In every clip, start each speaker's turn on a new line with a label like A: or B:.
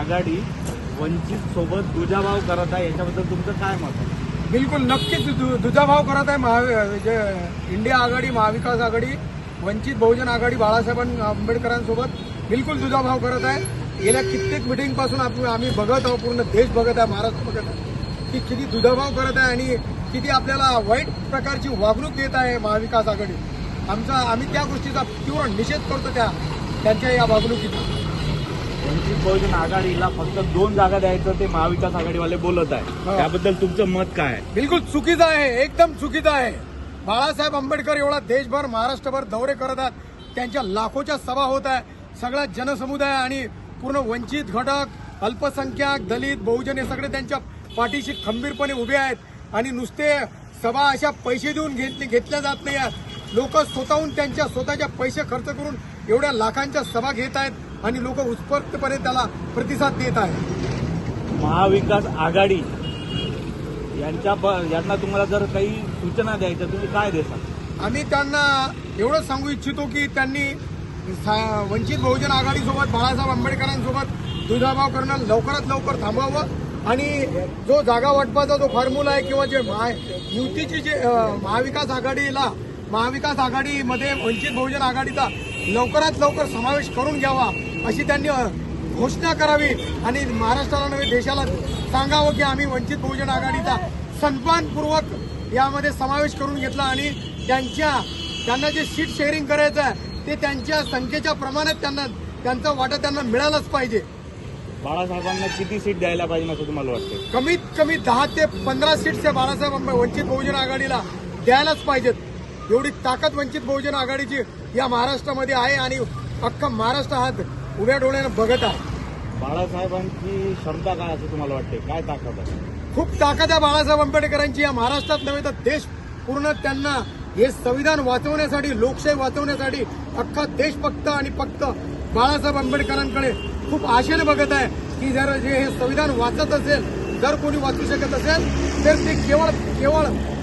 A: आघाडी वंचित सोबत दुजाभाव करत आहे याच्याबद्दल तुमचं काय मत आहे?
B: बिलकुल नक्कीच दु- दुजाभाव करत आहे महा जे इंडिया आघाडी महाविकास आघाडी वंचित बहुजन आघाडी बाळासाहेब आंबेडकरांसोबत बिलकुल दुजाभाव करत आहे. गेल्या कित्येक मिटिंगपासून आपण आम्ही बघत आहोत पूर्ण देश बघत आहे महाराष्ट्र बघत आहे की किती दुजाभाव करत आहे आणि किती आपल्याला वाईट प्रकारची वागणूक देत आहे महाविकास आघाडी. आमचा आम्ही त्या गोष्टीचा तीव्र निषेध करतो त्या त्यांच्या या वागणुकीचा.
A: वंचित बहुजन आघाडीला फक्त दोन जागा द्यायचं ते महाविकास आघाडीवाले बोलत आहे
B: हा.
A: त्याबद्दल तुमचं मत काय आहे?
B: बिलकुल चुकीचं आहे एकदम चुकीचं आहे. बाळासाहेब आंबेडकर एवढा देशभर महाराष्ट्रभर दौरे करत आहेत. त्यांच्या लाखोच्या सभा होत आहे सगळा जनसमुदाय आणि पूर्ण वंचित घटक अल्पसंख्याक दलित बहुजन हे सगळे त्यांच्या पाठीशी खंबीरपणे उभे आहेत. आणि नुसते सभा अशा पैसे देऊन घेतले घेतल्या जात नाही लोक स्वतःहून त्यांच्या स्वतःच्या पैसे खर्च करून एवढ्या लाखांच्या सभा घेत आहेत. आणि लोक उत्स्फूर्तपणे त्याला प्रतिसाद देत आहेत.
A: महाविकास आघाडी यांच्या यांना तुम्हाला जर काही सूचना द्यायच्या तुम्ही काय देसाल?
B: आम्ही त्यांना एवढंच सांगू इच्छितो की त्यांनी वंचित बहुजन आघाडीसोबत बाळासाहेब आंबेडकरांसोबत दुजाभाव करणं लवकरात लवकर थांबवावं. आणि जो जागा वाटपाचा जो फॉर्म्युला आहे किंवा जे महा युतीची जे महाविकास आघाडीला महाविकास आघाडीमध्ये वंचित बहुजन आघाडीचा लवकरात लवकर समावेश करून घ्यावा अशी त्यांनी घोषणा करावी आणि महाराष्ट्राला नव्हे देशाला सांगावं की आम्ही वंचित बहुजन आघाडीचा सन्मानपूर्वक यामध्ये समावेश करून घेतला आणि त्यांच्या त्यांना जे सीट शेअरिंग करायचं आहे ते त्यांच्या संख्येच्या प्रमाणात त्यांना त्यांचा वाटा त्यांना मिळालाच पाहिजे.
A: बाळासाहेबांना किती सीट द्यायला पाहिजे असं तुम्हाला वाटतं
B: कमीत कमी दहा ते पंधरा सीट्सच्या बाळासाहेब आंबे- वंचित बहुजन आघाडीला द्यायलाच पाहिजेत. एवढी ताकद वंचित बहुजन आघाडीची या महाराष्ट्रामध्ये आहे आणि अख्खा महाराष्ट्र हा उभ्या डोळ्यानं बघत आहे.
A: बाळासाहेबांची क्षमता काय असं तुम्हाला वाटते काय ताकद आहे?
B: खूप ताकद आहे बाळासाहेब आंबेडकरांची. या महाराष्ट्रात नव्हे तर देश पूर्ण त्यांना हे संविधान वाचवण्यासाठी लोकशाही वाचवण्यासाठी अख्खा देश फक्त आणि फक्त बाळासाहेब आंबेडकरांकडे खूप आशेने बघत आहे की जर जे हे संविधान वाचत असेल जर कोणी वाचू शकत असेल तर ते केवळ केवळ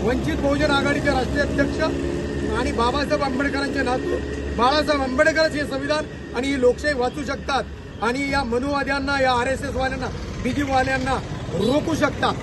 B: वंचित बहुजन आघाडीचे राष्ट्रीय अध्यक्ष आणि बाबासाहेब आंबेडकरांचे नातू बाळासाहेब आंबेडकरच हे संविधान आणि ही लोकशाही वाचू शकतात आणि या मनुवाद्यांना या आर एस एसवाल्यांना बीजीवाल्यांना रोखू शकतात.